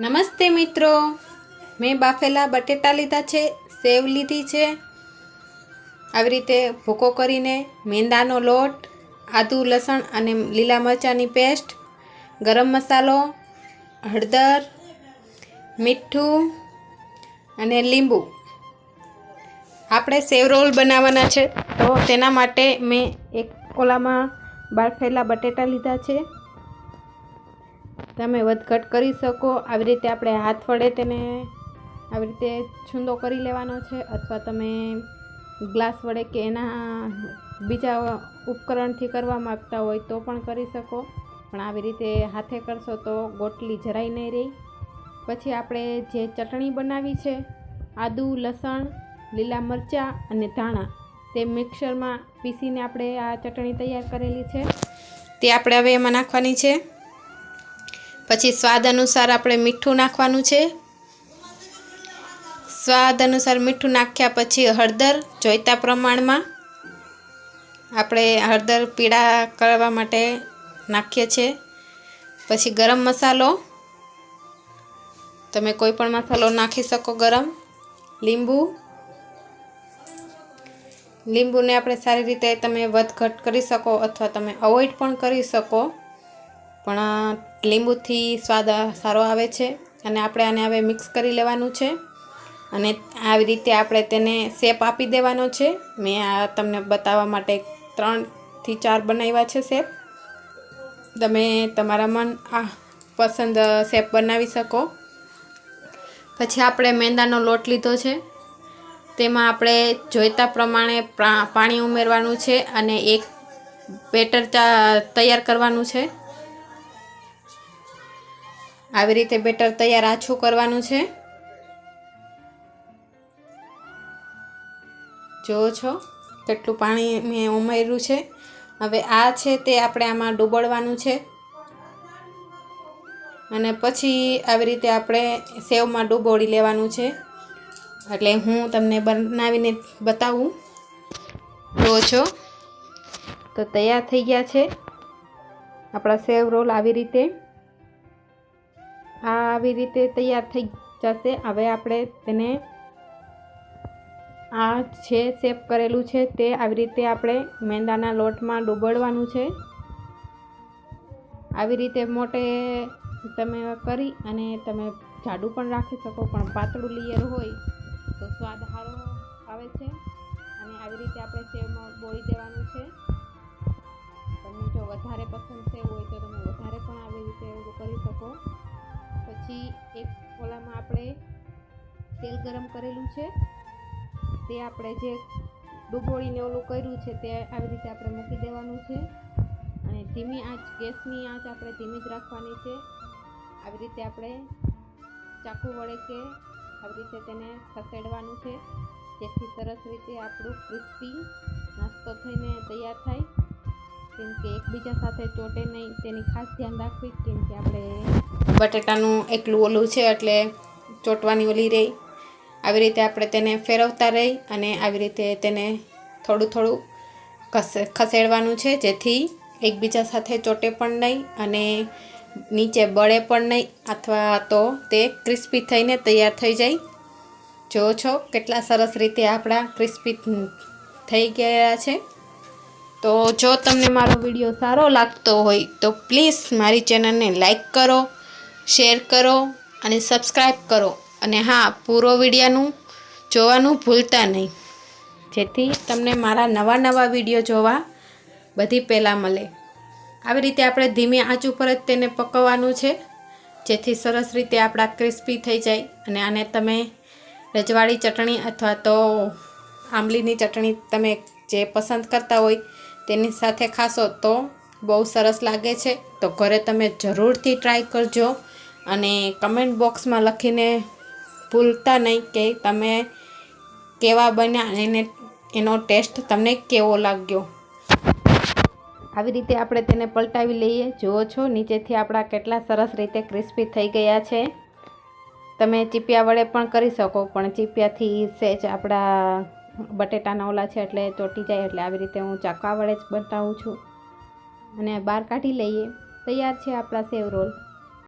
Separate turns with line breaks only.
નમસ્તે મિત્રો. મેં બાફેલા બટેટા લીધા છે, સેવ લીધી છે. આવી રીતે ભૂકો કરીને મેંદાનો લોટ, આદુ, લસણ અને લીલા મરચાંની પેસ્ટ, ગરમ મસાલો, હળદર, મીઠું અને લીંબુ. આપણે સેવ રોલ બનાવવાના છે. તો તેના માટે મેં એક ઓલામાં બાફેલા બટેટા લીધા છે. તમે વધઘટ કરી શકો. આવી રીતે આપણે હાથ વડે તેને આવી રીતે છૂંદો કરી લેવાનો છે અથવા તમે ગ્લાસ વડે કે એના બીજા ઉપકરણથી કરવા માગતા હોય તો પણ કરી શકો. પણ આવી રીતે હાથે કરશો તો ગોટલી જરાય નહીં રહી. પછી આપણે જે ચટણી બનાવી છે, આદુ, લસણ, લીલા મરચાં અને ધાણા, તે મિક્સરમાં પીસીને આપણે આ ચટણી તૈયાર કરેલી છે. તે આપણે હવે એમાં નાખવાની છે. પછી સ્વાદ અનુસાર આપણે મીઠું નાખવાનું છે. સ્વાદ અનુસાર મીઠું નાખ્યા પછી હળદર જોઈતા પ્રમાણમાં આપણે હળદર પીળા કરવા માટે નાખીએ છીએ પછી ગરમ મસાલો, તમે કોઈ પણ મસાલો નાખી શકો ગરમ, લીંબુ. લીંબુને આપણે સારી રીતે તમે વધઘટ કરી શકો અથવા તમે અવોઇડ પણ કરી શકો. પણ લીંબુથી સ્વાદ સારો આવે છે અને આપણે આને હવે મિક્સ કરી લેવાનું છે અને આવી રીતે આપણે તેને શેપ આપી દેવાનો છે. મેં આ તમને બતાવવા માટે ત્રણથી ચાર બનાવ્યા છે શેપ. તમે તમારા મન આ પસંદ શેપ બનાવી શકો. પછી આપણે મેંદાનો લોટ લીધો છે. તેમાં આપણે જોઈતા પ્રમાણે પાણી ઉમેરવાનું છે અને એક બેટર તૈયાર કરવાનું છે. આવી રીતે બેટર તૈયાર આછું કરવાનું છે. જુઓ છો, કેટલું પાણી મેં ઉમેર્યું છે. હવે આ છે તે આપણે આમાં ડૂબડવાનું છે. અને પછી આવી રીતે આપણે સેવમાં ડૂબોળી લેવાનું છે. એટલે હું તમને બનાવીને બતાવું. જુઓ છો, તો તૈયાર થઈ ગયા છે. આપણા સેવ રોલ આવી રીતે. આવી રીતે તૈયાર થઈ જશે. હવે આપણે તેને આ છે શેપ કરેલું છે તે આવી રીતે આપણે મેંદાના લોટમાં ડૂબડવાનું છે. આવી રીતે મોટે તમે કરી અને તમે જાડું પણ રાખી શકો, પણ પાતળું લેયર હોય તો સ્વાદ સારો આવે છે. અને આવી રીતે આપણે સેવમાં બોળી દેવાનું છે. તમને જો વધારે પસંદ સેવ હોય તો તમે વધારે તેલ ગરમ કરેલું છે. તે આપણે જે ડૂબોળીને ઓલું કર્યું છે તે આવી રીતે આપણે મૂકી દેવાનું છે. અને ધીમી આંચ, ગેસની આંચ આપણે ધીમી જ રાખવાની છે. આવી રીતે આપણે ચાકુ વડે કે આવી રીતે તેને ખસેડવાનું છે. જેથી સરસ રીતે આપણું ક્રિસ્પી નાસ્તો થઈને તૈયાર થાય. કેમ કે એકબીજા સાથે ચોટે નહીં, તેની ખાસ ધ્યાન રાખવી કેમ કે આપણે બટેટાનું એકલું ઓલું છે એટલે ચોટવાની ઓલી રહી. આવી રીતે આપણે તેને ફેરવતા રહી અને આવી રીતે તેને થોડું થોડું ખસે ખસેડવાનું છે. જેથી એકબીજા સાથે ચોટે પણ નહીં અને નીચે બળે પણ નહીં અથવા તો તે ક્રિસ્પી થઈને તૈયાર થઈ જાય. જો છો કેટલા સરસ રીતે આપણા ક્રિસ્પી થઈ ગયા છે. તો જો તમને મારો વીડિયો સારો લાગતો હોય તો પ્લીઝ મારી ચેનલને લાઈક કરો, શેર કરો અને સબસ્ક્રાઈબ કરો. અને હા, પૂરો વિડિયાનું જોવાનું ભૂલતા નહીં. જેથી તમને મારા નવા નવા વીડિયો જોવા બધી પહેલાં મળે. આવી રીતે આપણે ધીમી આંચ ઉપર જ તેને પકવવાનું છે, જેથી સરસ રીતે આપણા ક્રિસ્પી થઈ જાય અને આને તમે રજવાડી ચટણી અથવા તો આંબલીની ચટણી તમે જે પસંદ કરતા હોય તેની સાથે ખાશો તો બહુ સરસ લાગે છે. તો ઘરે તમે જરૂરથી ટ્રાય કરજો અને કમેન્ટ બોક્સમાં લખીને ભૂલતા નહીં કે તમે કેવા બન્યા એને, એનો ટેસ્ટ તમને કેવો લાગ્યો? આવી રીતે આપણે તેને પલટાવી લઈએ. જુઓ છો, નીચેથી આપણા કેટલા સરસ રીતે ક્રિસ્પી થઈ ગયા છે. તમે ચીપિયા વડે પણ કરી શકો, પણ ચીપિયાથી સહેજ આપણા બટેટાના ઓલા છે એટલે ચોટી જાય એટલે આવી રીતે હું ચાકા વડે જ બતાવું છું. અને બહાર કાઢી લઈએ. તૈયાર છે આપણા સેવ રોલ.